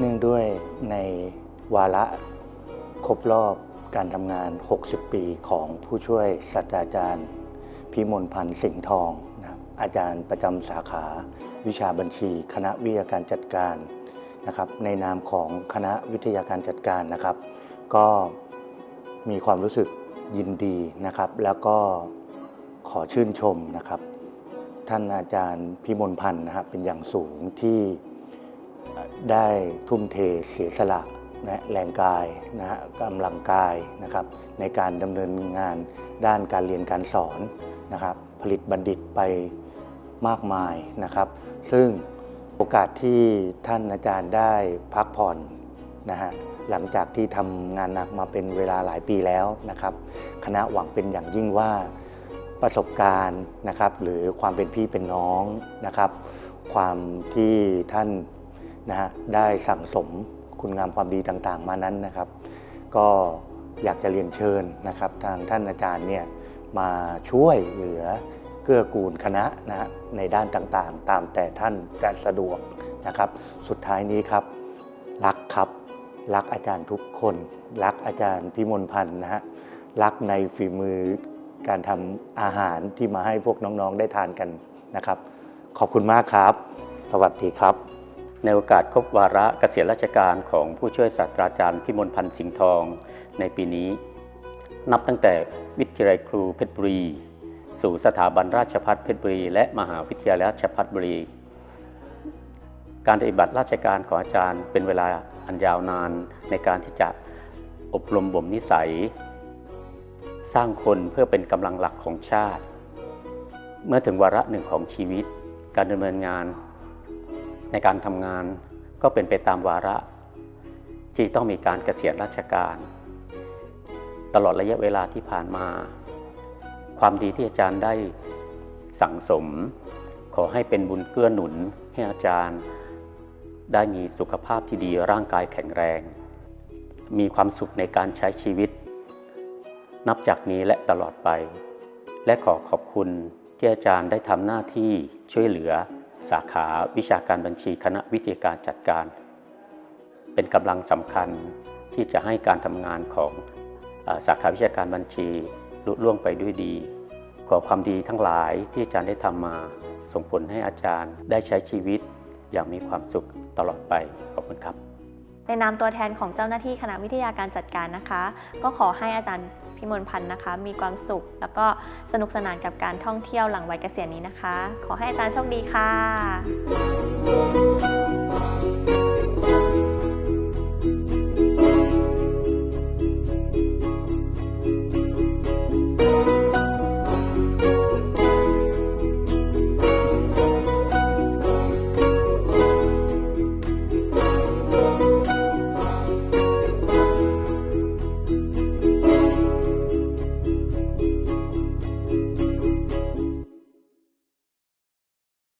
เนื่องด้วยในวาระครบรอบการทำงาน 60 ปีของผู้ช่วยศาสตราจารย์ พิมลพันธ์สิงห์ทองนะครับอาจารย์ประจำสาขาวิชาบัญชี คณะวิทยาการจัดการนะครับในนามของคณะวิทยาการจัดการนะครับ ก็มีความรู้สึกยินดีนะครับ แล้วก็ขอชื่นชมนะครับ ท่านอาจารย์พิมลพันธ์นะครับเป็นอย่างสูงที่ ได้ทุ่มเทเสียสละนะแรงกายนะฮะกำลังกายนะครับในการดำเนินงานด้านการเรียนการสอนนะครับผลิตบัณฑิตไปมากมายนะครับ ซึ่งโอกาสที่ท่านอาจารย์ได้พักผ่อนนะฮะหลังจากที่ทำงานหนักมาเป็นเวลาหลายปีแล้วนะครับ คณะหวังเป็นอย่างยิ่งว่าประสบการณ์นะครับ หรือความเป็นพี่เป็นน้องนะครับ ความที่ท่าน นะฮะได้สั่งสมคุณงามความดีต่างๆ มานั้นนะครับ ก็อยากจะเรียนเชิญนะครับ ทางท่านอาจารย์เนี่ยมาช่วยเหลือเกื้อกูลคณะนะฮะในด้านต่างๆ ตามแต่ท่านจะสะดวกนะครับ สุดท้ายนี้ครับ รักครับรักอาจารย์ทุกคน รักอาจารย์พิมลพันธ์นะฮะรักในฝีมือการทำอาหารที่มาให้พวกน้องๆได้ทานกันนะครับ ขอบคุณมากครับ สวัสดีครับ ในโอกาสครบวาระเกษียณราชการของผู้ช่วยศาสตราจารย์พิมลพันธ์สิงห์ทองในปีนี้ นับตั้งแต่วิทยาลัยครูเพชรบุรี สู่สถาบันราชภัฏเพชรบุรี และมหาวิทยาลัยราชภัฏบุรี การปฏิบัติราชการของอาจารย์เป็นเวลาอันยาวนานในการที่จะอบรมบ่มนิสัย สร้างคนเพื่อเป็นกำลังหลักของชาติ เมื่อถึงวาระหนึ่งของชีวิต การดำเนินงาน ในการทำงานก็เป็นไปตามวาระ ที่ต้องมีการเกษียณราชการ ตลอดระยะเวลาที่ผ่านมา ความดีที่อาจารย์ได้สั่งสม ขอให้เป็นบุญเกื้อหนุนให้อาจารย์ ได้มีสุขภาพที่ดีร่างกายแข็งแรง มีความสุขในการใช้ชีวิต นับจากนี้และตลอดไป และขอขอบคุณที่อาจารย์ได้ทำหน้าที่ช่วยเหลือ สาขาวิชาการบัญชีคณะวิทยาการจัดการ เป็นกำลังสำคัญที่จะให้การทำงานของสาขาวิชาการบัญชีลุล่วงไปด้วยดี ขอความดีทั้งหลายที่อาจารย์ได้ทำมา ส่งผลให้อาจารย์ได้ใช้ชีวิตอย่างมีความสุขตลอดไปขอบคุณครับ ในนามตัวแทนของเจ้าหน้าที่คณะวิทยาการจัดการนะคะ ก็ขอให้อาจารย์พิมลพันธ์นะคะ มีความสุข แล้วก็สนุกสนานกับการท่องเที่ยวหลังวัยเกษียณนี้นะคะ ขอให้อาจารย์โชคดีค่ะ